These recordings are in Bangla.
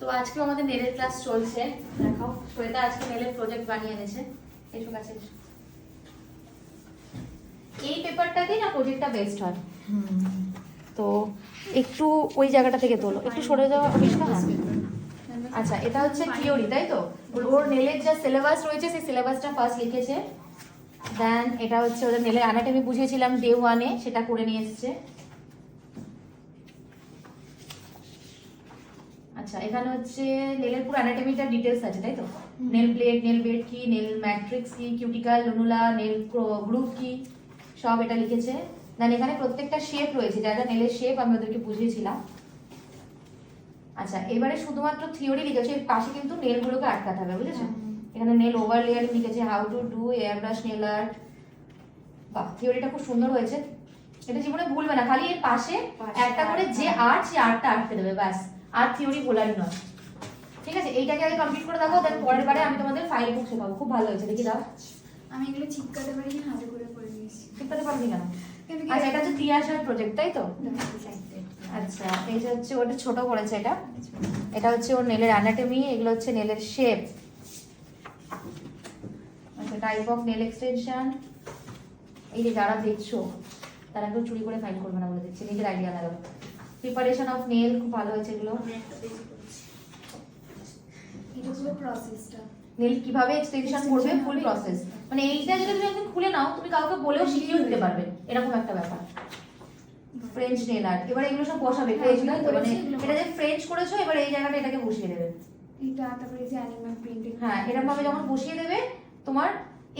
তো আজকেও আমাদের নেলের ক্লাস চলছে। দেখো শ্বেতা আজকে নেলের প্রজেক্ট বানিয়ে এনেছে। এসো কাছে এসো। এই পেপারটাতেই না প্রজেক্টটা বেস্ট হয়? তো একটু ওই জায়গাটা থেকে তোলো। একটু সরে যাওয়া হ্যাঁ। আচ্ছা এটা হচ্ছে থিওরি তাই তো? ওর নেলের যা সিলেবাস রয়েছে সেই সিলেবাসটা ফার্স্ট লিখেছে। দেন এটা হচ্ছে ওদের নেলের অ্যানাটমি বুঝিয়েছিলাম ডে ওয়ানে সেটা করে নিয়ে এসেছে। আচ্ছা এখানে হচ্ছে নেলের পুরো অ্যানাটমিটার ডিটেলস আছে তাই তো? নেল ব্লেড নেল বেড কি নেল ম্যাট্রিক্স কি কিউটিকাল লুনুলা নেল গ্রুপ কি সব এটা লিখেছে। দেন এখানে প্রত্যেকটা শেপ রয়েছে যা যা নেলের শেপ আমি ওদেরকে বুঝিয়েছিলাম। আচ্ছা এবারে শুধুমাত্র থিওরি লিখেছে এর পাশে কিন্তু নেলগুলোকে আটকাতে হবে বুঝেছ? এখানে নেল ওভার লেয়ার লিখেছে how to do air brush nail art বাহ থিওরিটা খুব সুন্দর হয়েছে। এটা জীবনে ভুলবে না খালি এর পাশে পাশে একটা করে যে আর্ট সে আর্টটা আটকে দেবে ব্যাস। আর থিওরি ভোলারই নয়। ঠিক আছে? এইটাকে আগে কমপ্লিট করে দেখো দেন পরের বারে আমি তোমাদের ফাইল বুক শেখাবো। খুব ভালো হয়েছে দেখি দাও। আমি এগুলো চিপকাতে পারি না হাতে করে করে নিয়েছি। শিখতে পারবি কেন কিন্তু আচ্ছা এটা হচ্ছে তিয়াসার প্রজেক্ট তাই তো? আচ্ছা এইটা হচ্ছে ওটা ছোট করেছে এটা। এটা হচ্ছে ওর নেলের অ্যানাটমি এগুলো হচ্ছে নেলের শেপ আচ্ছা টাইপ অফ নেল এক্সটেনশন এই যে যারা দেখছ তারা কেউ চুরি করে ফাইল করবে না বলে দিচ্ছি নিজের আইডিয়া লাগাবে প্রিপারেশন অফ নেল খুব ভালো হয়েছে এগুলো। এটা নেল কীভাবে এক্সটেনশন করবে? ফুল প্রসেস মানে এইটা যদি তুমি একদিন খুলে নাও তুমি কাউকে বলেও শিখিয়েও দিতে পারবে। এরকম একটা ব্যাপার। ফ্রেঞ্চ নেল আর্ট এবার এগুলো সব বসাবে হ্যাঁ, ফ্রেঞ্চ এগুলো তো মানে এটা যে ফ্রেঞ্চ করেছ এবার এই জায়গাটা এটাকে বসিয়ে দেবে। এটা তারপরে যে অ্যানিমাল প্রিন্টিং হ্যাঁ এরকম ভাবে যখন বসিয়ে দেবে তোমার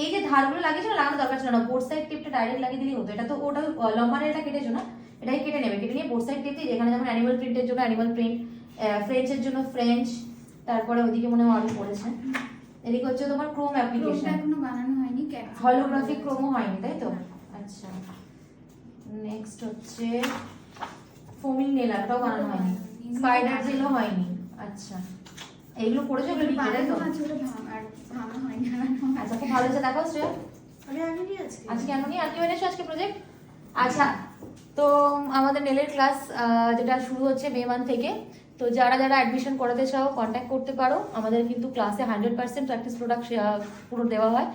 এই যে ধারগুলো লাগিয়েছো না লাগানো দরকার ছিল না। বোর্ড সাইড টিপটা ডাইরেক্ট লাগিয়ে দিলেই হতো। এটা তো ওটা লম্বা নেলটা কেটেছো না? এটাই কেটে নেবে। কেটে নিয়ে বোর্ড সাইড দিয়ে যেখানে যেমন অ্যানিমাল প্রিন্টের জন্য অ্যানিমাল প্রিন্ট ফ্রেঞ্চের জন্য ফ্রেঞ্চ তারপরে ওদিকে মনে হয় আরও পড়েছে। এদিকে হচ্ছে তোমার ক্রোম অ্যাপ্লিকেশন এখনও বানানো হয়নি হলোগ্রাফিক ক্রোমো হয়নি তাই তো? আচ্ছা। নেক্সট হচ্ছে ফোমিং নেল আর্টটাও বানানো হয়নি। স্পাইডার জেলও হয়নি। আচ্ছা। এইগুলো করেছ এগুলো তাই তো? বানানো আছে আর ভাঙা হয়নি আচ্ছা খুব ভালো হয়েছে দেখো শ্রেয়া আজকে আজকে এমনই আর কেউ এনেছো আজকে প্রজেক্ট আচ্ছা তো আমাদের নেলের ক্লাস যেটা শুরু হচ্ছে মে মান্থ থেকে তো যারা যারা অ্যাডমিশন করাতে চাও কন্ট্যাক্ট করতে পারো। আমাদের কিন্তু ক্লাসে হান্ড্রেড পার্সেন্ট প্র্যাকটিস প্রোডাক্ট পুরো দেওয়া হয়।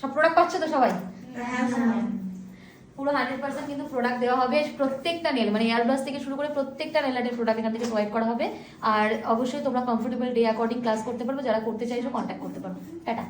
সব প্রোডাক্ট পাচ্ছে তো সবাই? হ্যাঁ হ্যাঁ। পুরো হান্ড্রেড পার্সেন্ট কিন্তু প্রোডাক্ট দেওয়া হবে প্রত্যেকটা নেল মানে এয়ারব্রাশ থেকে শুরু করে প্রত্যেকটা নেল আর্টের প্রোডাক্ট এখান থেকে প্রোভাইড করা হবে। আর অবশ্যই তোমরা কমফোর্টেবল ডে অ্যাকর্ডিং ক্লাস করতে পারবে যারা করতে চাইছো কন্ট্যাক্ট করতে পারো। টাটা।